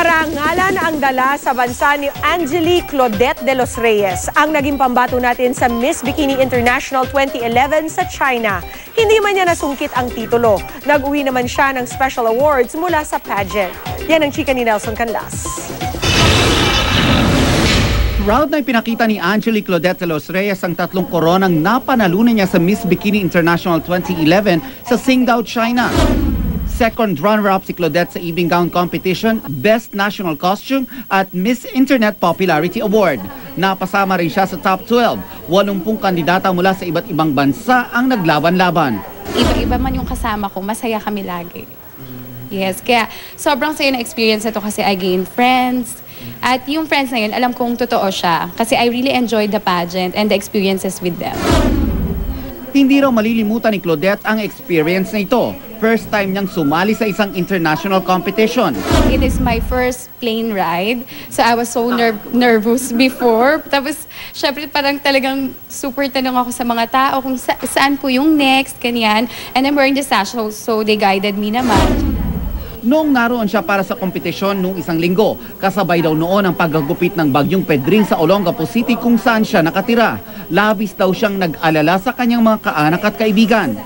Karangalan ang dala sa bansa ni Angeli Claudette de los Reyes, ang naging pambato natin sa Miss Bikini International 2011 sa China. Hindi man niya nasungkit ang titulo. Nag-uwi naman siya ng special awards mula sa pageant. Yan ang chika ni Nelson Canlas. Proud na ipinakita ni Angelique Claudette de los Reyes ang tatlong koronang napanalunan niya sa Miss Bikini International 2011 sa Qingdao, China. Second runner-up si Claudette sa evening gown competition, Best National Costume at Miss Internet Popularity Award. Napasama rin siya sa top 12. 80 kandidata mula sa iba't ibang bansa ang naglaban-laban. Iba-iba man yung kasama ko, masaya kami lagi. Yes, kaya sobrang saya na experience na to kasi I gained friends. At yung friends na yun, alam kong totoo siya. Kasi I really enjoyed the pageant and the experiences with them. Hindi raw malilimutan ni Claudette ang experience na ito. First time niyang sumali sa isang international competition. It is my first plane ride. So I was so ner- nervous before. Tapos, syempre parang talagang super tanong ako sa mga tao kung sa- saan po yung next, kanyan. And I'm wearing the sash, so, so they guided me naman. Noong naroon siya para sa kompetisyon noong isang linggo, kasabay daw noon ang paggagupit ng bagyong Pedring sa Olongapo City kung saan siya nakatira. Labis daw siyang nag-alala sa kanyang mga kaanak at kaibigan.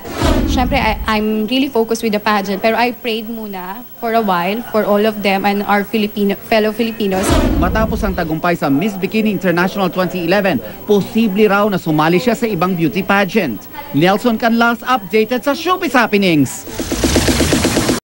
Syempre, I, I'm really focused with the pageant. Pero I prayed muna for a while for all of them and our Filipino, fellow Filipinos. Matapos ang tagumpay sa Miss Bikini International 2011, posible raw na sumali siya sa ibang beauty pageant. Nelson Canlas updated sa Showbiz Happenings.